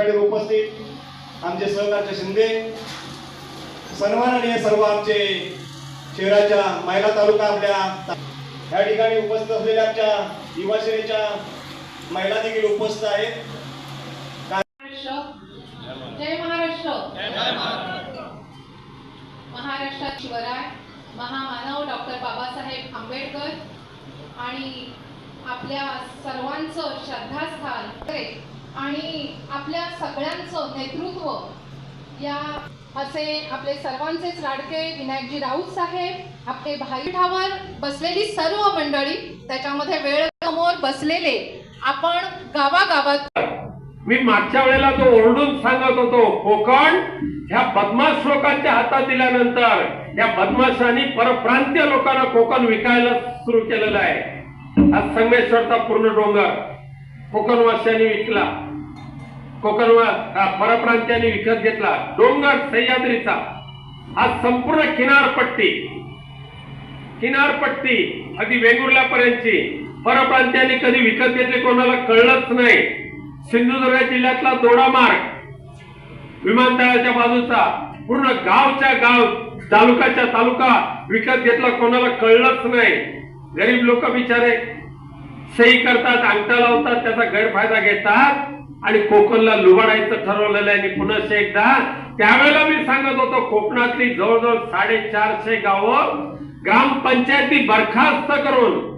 उपस्थित आमचे सहकारचे शिंदे सन्माननीय सर्व आमचे शहराच्या महिला तालुका आपल्या या ठिकाणी उपस्थित असलेल्या आमच्या युवा सेनेच्या महिला देखील उपस्थित आहेत. जय महाराष्ट्र. महाराष्ट्रात शिवराय महामानव डॉक्टर बाबासाहेब आंबेडकर आणि आपल्या सर्वांचं श्रद्धास्थान. आणि आपल्या सगळ्यांचं नेतृत्व या असे आपले सर्वांचेच लाडके विनायकजी राऊत साहेब आपले भाईठावर बसलेली सर्व मंडळी त्याच्यामध्ये वेळ समोर बसलेले आपण गावागावात मी मागच्या वेळेला तो ओरडून सांगत होतो कोकण ह्या बदमाश लोकांच्या हातात दिल्यानंतर या बदमाशांनी परप्रांतीय लोकांना कोकण विकायला सुरू केलेलं आहे. आज संगमेश्वरचा पूर्ण डोंगर कोकणवासियांनी विकला. कोकण हा, परप्रांतीयांनी विकत घेतला डोंगर सह्याद्रीचा. आज संपूर्ण किनारपट्टी किनारपट्टी अगदी वेंगुर्ल्यापर्यंतची. परप्रांतीयांनी कधी विकत घेतली कोणाला कळलंच नाही. सिंधुदुर्ग जिल्ह्यातला दोडामार्ग विमानतळाच्या बाजूचा पूर्ण गावच्या गाव तालुकाच्या तालुका विकत घेतला कोणाला कळलंच नाही. गरीब लोक बिचारे सही करतात अंगठा लावतात त्याचा गैरफायदा घेतात. आणि कोकणला लुबाडायचं ठरवलेलं आहे. आणि पुन्हा एकदा त्यावेळेला मी सांगत होतो कोकणातली जवळजवळ साडेचारशे गावं ग्रामपंचायती बरखास्त करून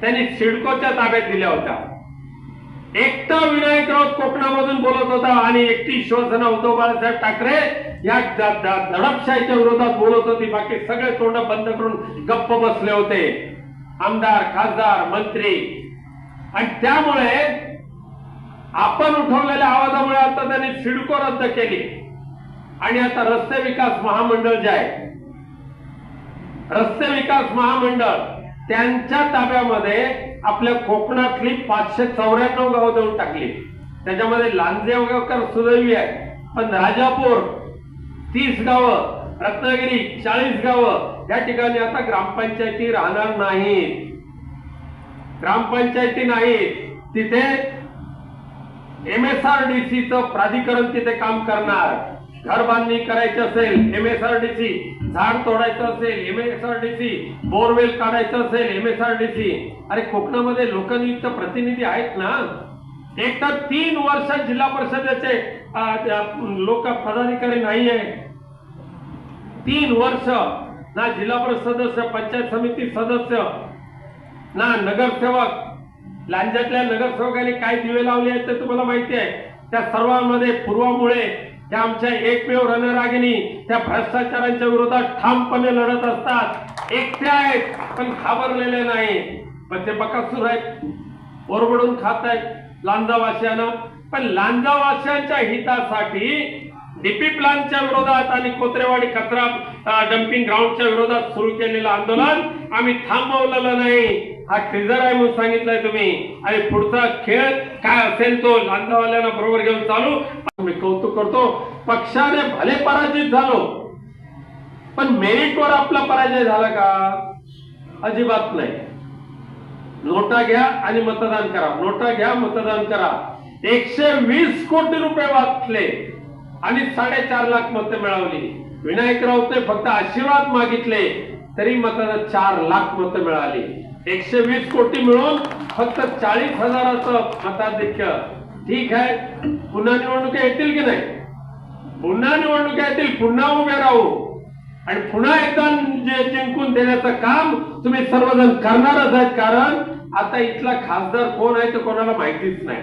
त्यांनी सिडकोच्या ताब्यात दिल्या होत्या. एकटा विनायक राऊत कोकणामधून बोलत होता आणि एकटी शिवसेना उद्धव बाळासाहेब ठाकरे या दडपशाहीच्या विरोधात बोलत होती. बाकी सगळे तोंड बंद करून गप्प बसले होते. आमदार खासदार मंत्री. आणि त्यामुळे आपण उठवलेल्या आवाजामुळे आता त्यांनी सिडको रद्द केली. आणि आता रस्ते विकास महामंडळ जे आहे रस्ते विकास महामंडळ त्यांच्या ताब्यामध्ये आपल्या कोकणातली पाचशे चौऱ्याण्णव गावं देऊन टाकली. त्याच्यामध्ये लांजेवगावकर सुदैवी आहे पण राजापूर तीस गावं रत्नागिरी चाळीस गावं या ठिकाणी आता ग्रामपंचायती राहणार नाहीत. ग्रामपंचायती नाहीत. तिथे एम एस आर डी सीचं प्राधिकरण तिथे काम करणार. घर बांधणी करायची असेल M S R D C झाड तोडायचं असेल M S R D C borewell काढायचं असेल M S R D C अरे कोकणामध्ये लोकनियुक्त प्रतिनिधी आहेत ना? एक तर तीन वर्ष जिल्हा परिषदेचे लोक पदाधिकारी नाही आहे तीन वर्ष ना जिल्हा परिषद सदस्य पंचायत समिती सदस्य ना नगरसेवक लांजातल्या नगरसेवकाने काय दिवे लावले आहेत ते तुम्हाला माहिती आहे. त्या सर्वांमध्ये पूर्वामुळे त्या आमच्या एकमेव रणरागिनी त्या भ्रष्टाचारांच्या विरोधात ठामपणे लढत असतात. एकट्या आहेत पण घाबरलेले नाही. पण ते बकासूर आहेत ओरबडून खात आहेत लांजावासियांना. पण लांजावासियांच्या हितासाठी डीपी प्लानच्या विरोधात आणि कोत्रेवाडी कचरा डम्पिंग ग्राउंडच्या विरोधात सुरू केलेलं आंदोलन आम्ही थांबवलेलं नाही. हा ट्रेझर आहे म्हणून सांगितलंय तुम्ही. आणि पुढचा खेळ काय असेल तो लांजावाल्यांना बरोबर घेऊन चालू. मी कौतुक करतो पक्षाने भले पराजित झालो पण मेरिटवर आपला पराजय झाला का? अजिबात नाही. नोटा घ्या आणि मतदान करा. नोटा घ्या मतदान करा. एकशे वीस कोटी रुपये वाचले आणि साडेचार लाख मतं मिळवली. विनायक राऊतने फक्त आशीर्वाद मागितले तरी मतदान चार लाख मतं मिळाली. एकशे वीस कोटी मिळून फक्त चाळीस हजाराचं मताधिक्य ठीक आहे? पुन्हा निवडणुका येतील की नाही? पुन्हा निवडणुका येतील पुन्हा उभे राहू. आणि पुन्हा एकदा जे जिंकून देण्याचं काम तुम्ही सर्वजण करणारच आहेत कारण आता इथला खासदार कोण आहे ते कोणाला माहितीच नाही.